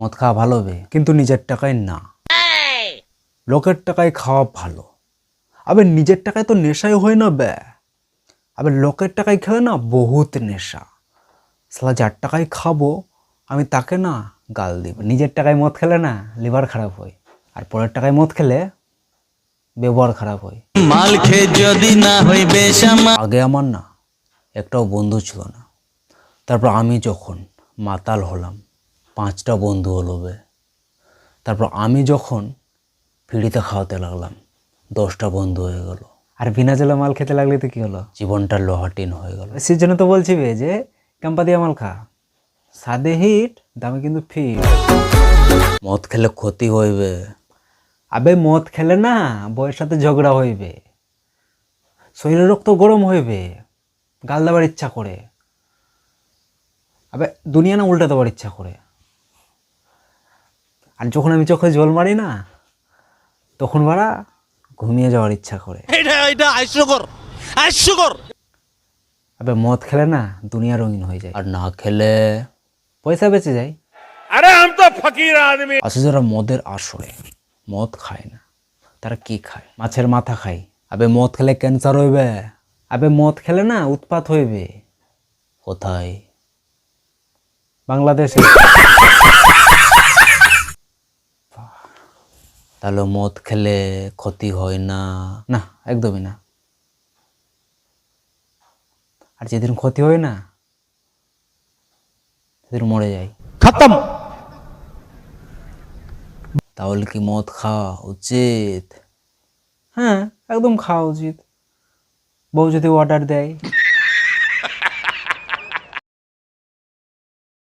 মদ খাওয়া ভালো হবে কিন্তু নিজের টাকায় না। লোকের টাকায় খাওয়া ভালো। আবে নিজের টাকায় তো নেশাই হয় না বে। আবে লোকের টাকায় খেয়ে না বহুত নেশা। সালা যার টাকায় খাব আমি তাকে না গাল দিব। নিজের টাকায় মদ খেলে না লিভার খারাপ হয় আর পরের টাকায় মদ খেলে ব্যবহার খারাপ হয়। মাল খেয়ে যদি না শ্যামা আগে আমার না একটাও বন্ধু ছিল না। তারপর আমি যখন মাতাল হলাম পাঁচটা বন্ধু হলো তারপর আমি যখন ফিরিতে খাওয়াতে লাগলাম দশটা বন্ধু হয়ে গেল। আর বিনা জলে মাল খেতে লাগলে তো কী হলো? জীবনটা লোহাটিন হয়ে গেল। সেই জন্য তো বলছি বে যে কাম্পা দিয়ে মাল খা। সাদে হিট দামে কিন্তু ফিট। মদ খেলে ক্ষতি হইবে। আবে মদ খেলে না বউয়ের সাথে ঝগড়া হইবে। শরীরের রক্ত গরম হইবে গাল দেওয়ার ইচ্ছা করে। আবে দুনিয়া না উল্টে দেওয়ার ইচ্ছা করে? আর যখন আমি চোখে জল মারি না তখন বাড়া ঘুমিয়ে যাওয়ার ইচ্ছা করে। আবে মদ খেলে না দুনিয়া রঙিন হয়ে যায়। আর না খেলে? পয়সা বেঁচে যায়। আরে যারা মদের আসরে মদ খায় না তারা কি খায়? মাছের মাথা খায়। আবে মদ খেলে ক্যান্সার হইবে। আবে মদ খেলে না উৎপাত হইবে। কোথায়? বাংলাদেশে। তাহলে মদ খেলে ক্ষতি হয় না। না একদমই না। আর যেদিন ক্ষতি হয় না সেদিন মরে যায় খতম! তাহলে কি মদ খাওয়া উচিত? হ্যাঁ একদম খাওয়া উচিত। বউ যদি অর্ডার দেয়।